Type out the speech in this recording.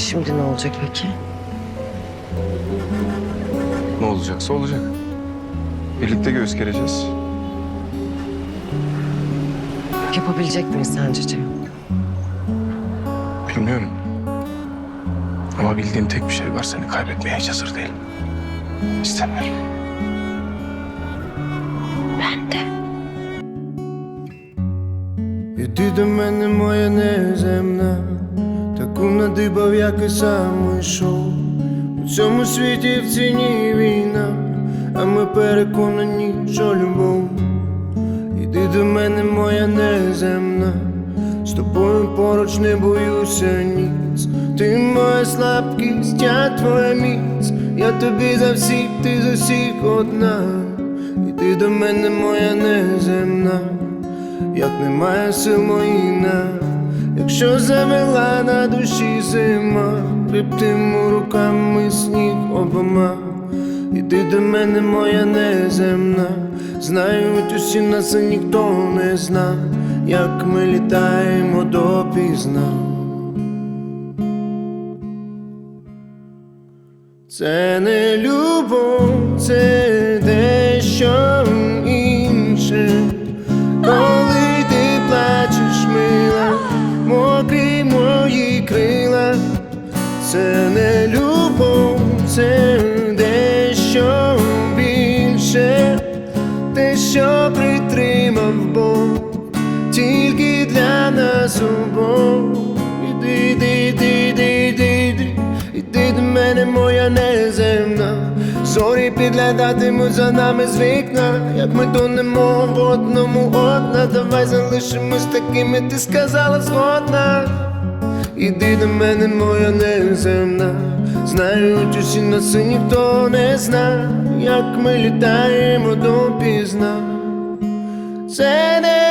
Şimdi ne olacak peki? Ne olacaksa olacak. Birlikte göğüs gereceğiz. Yapabilecek miyiz sence Cem? Bilmiyorum. Ama bildiğim tek bir şey var. Seni kaybetmeye hiç hazır değilim. İstemiyorum. Ben de. You did the man in таку надибав, як і сам йшов. У цьому світі в ціні війна, а ми переконані, що любов. Іди до мене, моя неземна, з тобою поруч не боюся ніц. Ти моя слабкість, я твоя міць, я тобі за всіх, ти за всіх одна. Іди до мене, моя неземна як немає сил моїна, якщо завела на душі зима, Хребтиму руками сніг обома, іди до мене, моя неземна, знають усі нас, ніхто не зна, як ми літаємо допізна. Це не любов, це дещо це не любов, це дещо більше, те, що притримав Бог, тільки для нас обох. Іди, іди, іди, іди, іди, іди, іди до мене, моя неземна. Зорі підглядатимуть за нами з вікна, як ми тонемо в одному одна. Давай залишимось такими, ти сказала згодна. Іди до мене, моя неземна. Знають усі нас, і ніхто не зна, як ми літаємо допізна. Це не